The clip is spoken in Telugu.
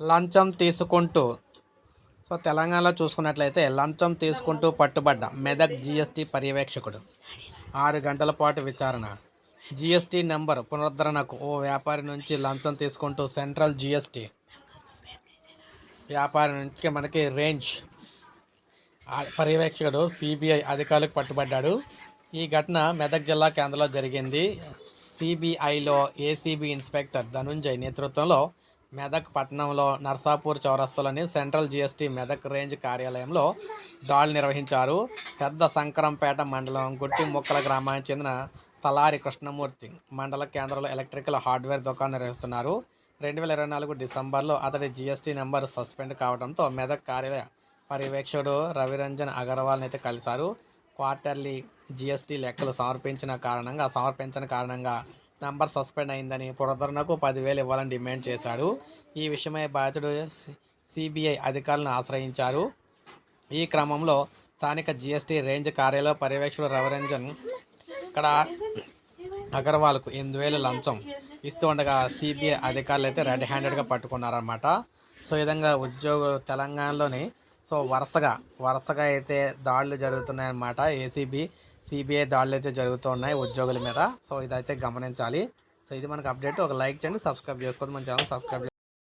లంచం తీసుకుంటూ సో తెలంగాణలో చూసుకున్నట్లయితే లంచం తీసుకుంటూ పట్టుబడ్డ మెదక్ జిఎస్టీ పర్యవేక్షకుడు. ఆరు గంటల పాటు విచారణ. జిఎస్టీ నెంబర్ పునరుద్ధరణకు ఓ వ్యాపారి నుంచి లంచం తీసుకుంటూ సెంట్రల్ జిఎస్టీ. వ్యాపారి నుంచి మనకి రేంజ్. పర్యవేక్షకుడు సిబిఐ అధికారులకు పట్టుబడ్డాడు. ఈ ఘటన మెదక్ జిల్లా కేంద్రంలో జరిగింది. సిబిఐలో ఏసీబీ ఇన్స్పెక్టర్ ధనుంజయ్ నేతృత్వంలో మెదక్ పట్టణంలో నర్సాపూర్ చౌరస్తాలోని సెంట్రల్ జీఎస్టీ మెదక్ రేంజ్ కార్యాలయంలో దాడులు నిర్వహించారు. పెద్ద సంకరంపేట మండలం గుట్టి ముక్కల గ్రామానికి చెందిన తలారి కృష్ణమూర్తి మండల కేంద్రంలో ఎలక్ట్రికల్ హార్డ్వేర్ దుకాణం నిర్వహిస్తున్నారు. రెండు వేల ఇరవై నాలుగు డిసెంబర్లో అతడి జిఎస్టీ నెంబర్ సస్పెండ్ కావడంతో మెదక్ కార్యాలయ పర్యవేక్షకుడు రవిరంజన్ అగర్వాల్ని అయితే కలిశారు. క్వార్టర్లీ జిఎస్టీ లెక్కలు సమర్పించిన కారణంగా సమర్పించిన కారణంగా నంబర్ సస్పెండ్ అయిందని పురధరణకు పదివేలు ఇవ్వాలని డిమాండ్ చేశాడు. ఈ విషయమై బాధితుడు సిబిఐ అధికారులను ఆశ్రయించారు. ఈ క్రమంలో స్థానిక జిఎస్టీ రేంజ్ కార్యాలయ పర్యవేక్షకుడు రవిరంజన్ ఇక్కడ అగర్వాల్కు ఎనిమిది వేలు లంచం ఇస్తూ ఉండగా సిబిఐ అధికారులు అయితే రెడ్ హ్యాండెడ్గా పట్టుకున్నారన్నమాట. సో ఈ విధంగా ఉద్యోగులు తెలంగాణలోని సో వరుసగా వరుసగా అయితే దాడులు జరుగుతున్నాయన్నమాట. ఏసీబీ సిబిఐ దాడులు అయితే జరుగుతున్నాయి ఉద్యోగుల మీద. సో ఇదైతే గమనించాలి. సో ఇది మనకు అప్డేట్. ఒక లైక్ చేయండి సబ్స్క్రైబ్ చేసుకోండి. మన ఛానల్ సబ్స్క్రైబ్